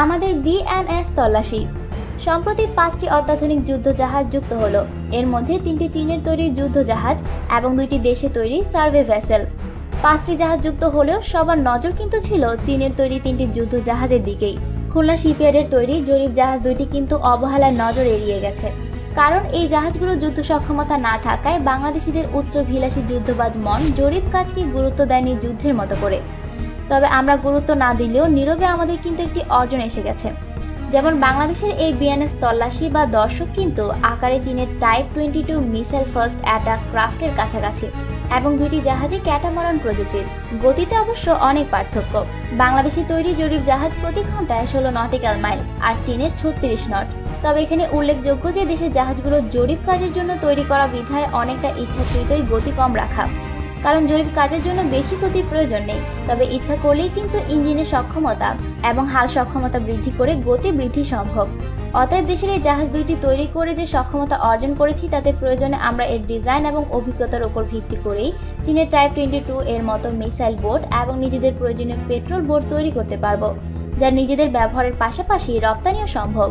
আমাদের বিএনএস তল্লাশি। সম্প্রতি পাঁচটি অত্যাধুনিক যুদ্ধ জাহাজ যুক্ত হলো। এর মধ্যে তিনটি চীনের তৈরি যুদ্ধ জাহাজ এবং দুইটি দেশে তৈরি সার্ভে ভেসেল। পাঁচটি জাহাজ যুক্ত হলেও সবার নজর কিন্তু ছিল চীনের তৈরি তিনটি যুদ্ধ জাহাজের দিকেই। খুলনা শিপইয়ার্ডের তৈরি জরিপ জাহাজ দুইটি কিন্তু অবহেলার নজর এড়িয়ে গেছে। কারণ এই জাহাজগুলো যুদ্ধ সক্ষমতা না থাকায় বাংলাদেশিদের উচ্চভিলাষী যুদ্ধবাজ মন জরিপ কাজকে গুরুত্ব দেয়নি যুদ্ধের মতো করে। তবে আমরা গুরুত্ব না দিলেও নীরবে আমাদের কিন্তু একটি অর্জন এসে গেছে। যেমন বাংলাদেশের এই বিএনএস তল্লাশি বা দর্শক কিন্তু আকারে চীনের type twenty two missile first attack ক্রাফটের কাছাকাছি এবং দুইটি জাহাজে ক্যাটামারন প্রযুক্তির। গতিতে অবশ্য অনেক পার্থক্য। বাংলাদেশে তৈরি জরিপ জাহাজ প্রতি ঘন্টায় ষোলো নটিক্যাল মাইল আর চীনের ছত্রিশ নট। তবে এখানে উল্লেখযোগ্য যে দেশের জাহাজগুলো জরিপ কাজের জন্য তৈরি করা বিধায় অনেকটা ইচ্ছাকৃতই গতি কম রাখা। কারণ জরিপ কাজের জন্য বেশি গতির প্রয়োজন নেই, তবে ইচ্ছা করলেই কিন্তু ইঞ্জিনের সক্ষমতা এবং হাল সক্ষমতা বৃদ্ধি করে গতি বৃদ্ধি সম্ভব। অতএব দেশের এই জাহাজ দুইটি তৈরি করে যে সক্ষমতা অর্জন করেছি, তাতে প্রয়োজনে আমরা এর ডিজাইন এবং অভিজ্ঞতার উপর ভিত্তি করেই চীনের টাইপ টোয়েন্টি টু এর মতো মিসাইল বোট এবং নিজেদের প্রয়োজনীয় পেট্রোল বোট তৈরি করতে পারব, যা নিজেদের ব্যবহারের পাশাপাশি রপ্তানিও সম্ভব।